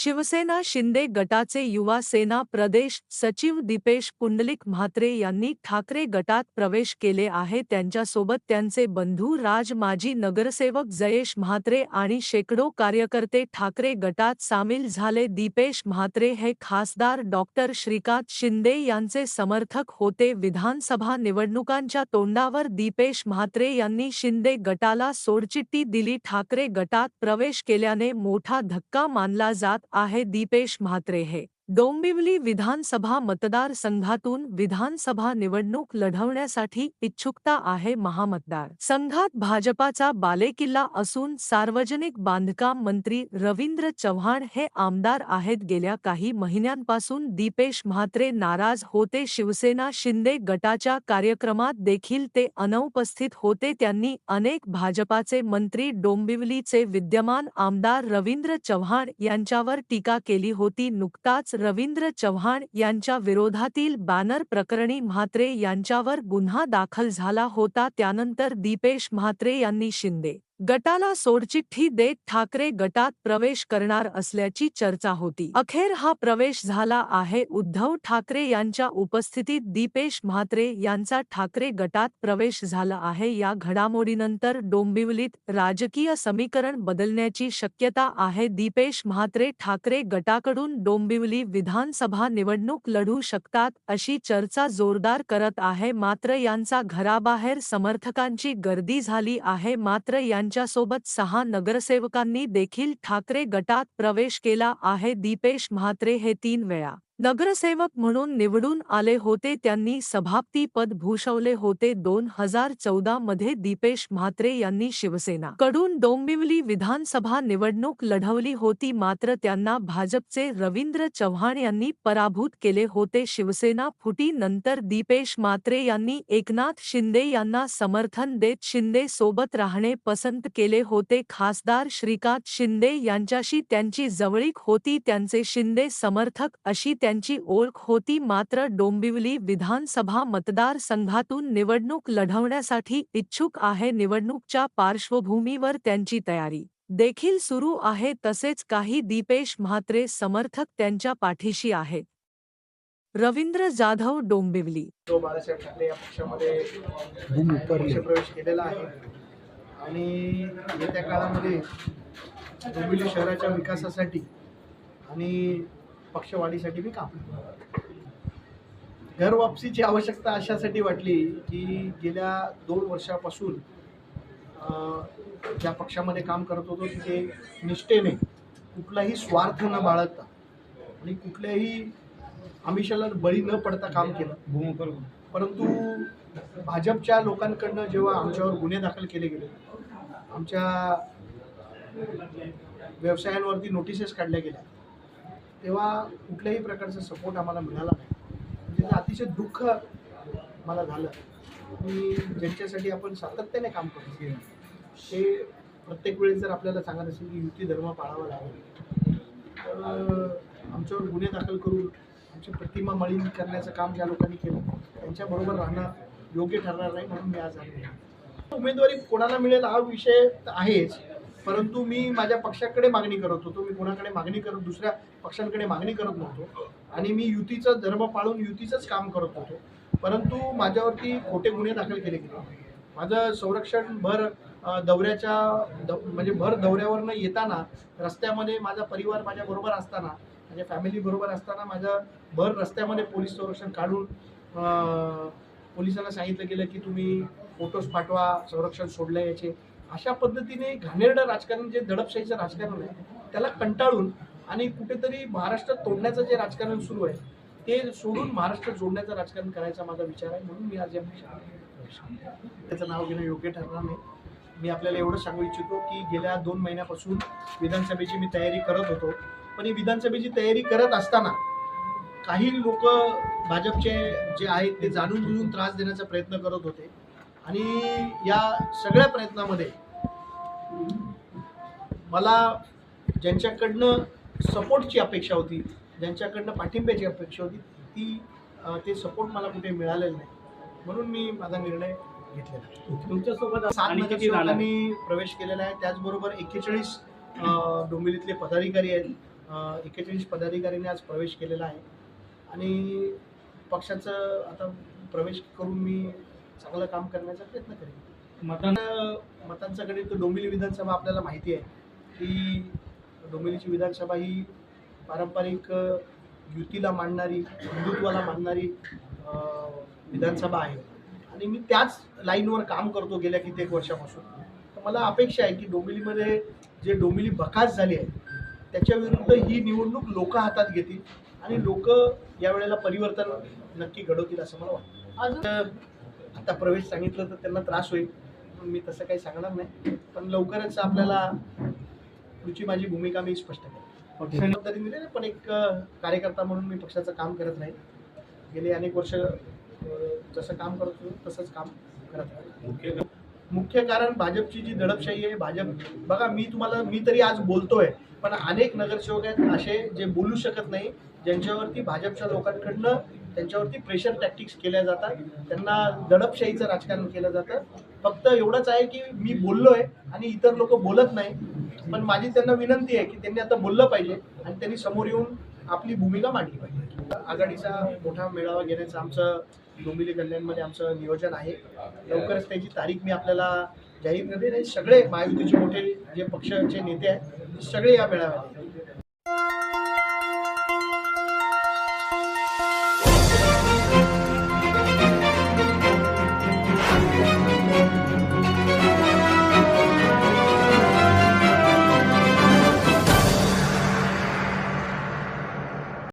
शिवसेना शिंदे गटाचे युवा सेना प्रदेश सचिव दीपेश पुंडलिक म्हात्रे यांनी ठाकरे गटात प्रवेश केले आहे. त्यांच्यासोबत त्यांचे बंधू राज माजी नगरसेवक जयेश म्हात्रे आणि शेकडो कार्यकर्ते ठाकरे गटात सामील झाले. दीपेश म्हात्रे हे खासदार डॉक्टर श्रीकांत शिंदे यांचे समर्थक होते. विधानसभा निवडणुकांच्या तोंडावर दीपेश म्हात्रे यांनी शिंदे गटाला सोडचिठ्ठी दिली. ठाकरे गटात प्रवेश केल्याने मोठा धक्का मानला जात आहे दीपेश म्हात्रे हे. डोंबिवली विधानसभा मतदारसंघातून विधानसभा निवडणूक लढवण्यासाठी इच्छुकता आहे महामतदार. संघात भाजपाचा बालेकिल्ला असून सार्वजनिक बांधकाम मंत्री रवींद्र चव्हाण हे आमदार आहेत. गेल्या काही महिन्यांपासून दीपेश म्हात्रे नाराज होते. शिवसेना शिंदे गटाच्या कार्यक्रमात देखील ते अनुपस्थित होते. त्यांनी अनेक भाजपाचे मंत्री डोंबिवलीचे विद्यमान आमदार रवींद्र चव्हाण यांच्यावर टीका केली होती. नुकताच रवींद्र चव्हाण यांच्या विरोधातील बॅनर प्रकरणी म्हात्रे यांच्यावर गुन्हा दाखल झाला होता त्यानंतर दीपेश म्हात्रे यांनी शिंदे गटाला सोडचिठ्ठी देत ठाकरे गटात प्रवेश करणार असल्याची चर्चा होती. अखेर हा प्रवेश झाला आहे. उद्धव ठाकरे यांच्या उपस्थितीत दीपेश म्हात्रे यांचा ठाकरे गटात प्रवेश झाला आहे. या घडामोडीनंतर डोंबिवलीत राजकीय समीकरण बदलण्याची शक्यता आहे. दीपेश म्हात्रे ठाकरे गटाकडून डोंबिवली विधानसभा निवडणूक लढू शकतात अशी चर्चा जोरदार करत आहे. मात्र यांचा घराबाहेर समर्थकांची गर्दी झाली आहे. मात्र यांच्यासोबत सहा नगरसेवकांनी देखील ठाकरे गटात प्रवेश केला आहे. दीपेश म्हात्रे हे तीन वेळा नगरसेवक म्हणून निवडून आले होते त्यांनी सभापती पद भूषवले होते दोन हजार चौदा मध्ये दीपेश म्हात्रे यांनी शिवसेना कडून डोंबिवली विधानसभा निवडणूक लढवली होती. मात्र त्यांना भाजपचे रवींद्र चव्हाण यांनी पराभूत केले होते. शिवसेना फुटी नंतर दीपेश म्हात्रे यांनी एकनाथ शिंदे यांना समर्थन देत शिंदे सोबत राहणे पसंत केले होते. खासदार श्रीकांत शिंदे यांच्याशी त्यांची जवळीक होती. त्यांचे शिंदे समर्थक अशी त्यांची ओळख होती मात्र डोंबिवली विधानसभा मतदारसंघातून निवडणूक लढवण्यासाठी इच्छुक आहे. निवडणूकच्या पार्श्वभूमीवर त्यांची तयारी देखील सुरू आहे. तसेच काही दीपेश म्हात्रे समर्थक त्यांच्या पाठीशी आहेत. रवींद्र जाधव डोंबिवली. जो बाळासाहेब ठाकरे या पक्षामध्ये पक्षप्रवेश केलेला आहे आणि येत्या काळामध्ये डोंबिवली शहराच्या विकासासाठी आणि पक्षवाढीसाठी मी काम. घर वापसीची आवश्यकता अशासाठी वाटली की गेल्या दोन वर्षापासून ज्या पक्षामध्ये काम करत होतो तिथे निष्ठेने कुठलाही स्वार्थ न बाळगता आणि कुठल्याही आमिषाला बळी न पडता काम केलं परंतु भाजपच्या लोकांकडनं जेव्हा आमच्यावर गुन्हे दाखल केले गेले आमच्या व्यवसायांवरती नोटिसेस काढल्या गेल्या तेव्हा कुठल्याही प्रकारचा सपोर्ट आम्हाला मिळाला नाही. म्हणजे अतिशय दुःख मला झालं. की ज्यांच्यासाठी आपण सातत्याने काम करतो ते प्रत्येक वेळेस जर आपल्याला सांगत असेल की युती धर्म पाळावा लागेल तर आमच्यावर गुन्हे दाखल करून आमची प्रतिमा मळीन करण्याचं काम ज्या लोकांनी केलं त्यांच्याबरोबर राहणं योग्य ठरणार नाही म्हणून मी आज आले उमेदवारी कोणाला मिळेल हा विषय तर आहेच परंतु मी माझ्या पक्षाकडे मागणी करत होतो मी कोणाकडे मागणी करत दुसऱ्या पक्षांकडे मागणी करत नव्हतो. आणि मी युतीचा धर्म पाळून युतीचंच काम करत होतो. परंतु माझ्यावरती खोटे गुन्हे दाखल केले गेले. माझं संरक्षण भर दौऱ्याच्या दौ म्हणजे भर दौऱ्यावरनं येताना रस्त्यामध्ये माझा परिवार माझ्याबरोबर असताना माझ्या फॅमिली बरोबर असताना माझं भर रस्त्यामध्ये पोलीस संरक्षण काढून पोलिसांना सांगितलं गेलं की तुम्ही फोटोज पाठवा संरक्षण सोडलं याचे. अशा पद्धतीने घाणेरडं राजकारण जे दडपशाहीचं राजकारण आहे त्याला कंटाळून आणि कुठेतरी महाराष्ट्र तोडण्याचं जे राजकारण सुरू आहे ते सोडून महाराष्ट्र जोडण्याचं राजकारण करायचा माझा विचार आहे म्हणून मी आज या त्याचं नाव घेणं योग्य ठरणार नाही. मी आपल्याला एवढं सांगू इच्छितो की गेल्या दोन महिन्यापासून विधानसभेची मी तयारी करत होतो. पण ही विधानसभेची तयारी करत असताना काही लोक भाजपचे जे आहेत ते जाणून बुजून त्रास देण्याचा प्रयत्न करत होते. आणि या सगळ्या प्रयत्नामध्ये मला ज्यांच्याकडनं सपोर्टची अपेक्षा होती ज्यांच्याकडनं पाठिंब्याची अपेक्षा होती ती ते सपोर्ट मला कुठे मिळालेलं नाही. म्हणून मी माझा निर्णय घेतलेला तुमच्यासोबत सात नगरसेवकांनी प्रवेश केलेला आहे. त्याचबरोबर एक्केचाळीस डोंबिवलीतले पदाधिकारी आहेत. एकेचाळीस पदाधिकाऱ्यांनी आज प्रवेश केलेला आहे. आणि पक्षाचं आता प्रवेश करून मी चांगलं काम करण्याचा प्रयत्न करेन मतदान मतांचा गणित तर डोंबिवली विधानसभा आपल्याला माहिती आहे की डोंबिवलीची विधानसभा ही पारंपरिक युतीला मांडणारी हिंदुत्वाला मांडणारी विधानसभा आहे. आणि मी त्याच लाईनवर काम करतो गेल्या कित्येक वर्षापासून. तर मला अपेक्षा आहे की डोंबिवलीमध्ये जे डोंबिवली बकास झाली आहे त्याच्या विरुद्ध ही निवडणूक लोक हातात घेतील आणि लोक यावेळेला परिवर्तन नक्की घडवतील असं मला वाटतं. आता प्रवेश सांगितलं तर त्यांना त्रास होईल. म्हणून मी तसं काही सांगणार नाही. पण लवकरच आपल्याला पुढची माझी भूमिका मी स्पष्ट करेन. पक्षाने जबाबदारी दिली नाही, पण एक कार्यकर्ता म्हणून मी पक्षाचं काम करत नाही गेली अनेक वर्ष जसं काम करत होतो तसंच काम करत मुख्य कारण भाजपची जी दडपशाही आहे भाजप बघा मी तुम्हाला मी तरी आज बोलतोय पण अनेक नगरसेवक आहेत असे जे बोलू शकत नाही ज्यांच्यावरती भाजपच्या लोकांकडनं त्यांच्यावरती प्रेशर टॅक्टिक्स केल्या जातात. त्यांना दडपशाहीचं राजकारण केलं जातं. फक्त एवढंच आहे की मी बोललोय आणि इतर लोक बोलत नाही. पण माझी त्यांना विनंती आहे की त्यांनी आता बोललं पाहिजे आणि त्यांनी समोर येऊन आपली भूमिका मांडली पाहिजे. आघाडीचा मोठा मेळावा घेण्याचं आमचं डोंबिवली कल्याणमध्ये आमचं नियोजन आहे. लवकरच त्याची तारीख मी आपल्याला जाहीर करते आणि सगळे महायुतीचे मोठे जे पक्षाचे नेते आहेत सगळे या मेळाव्यात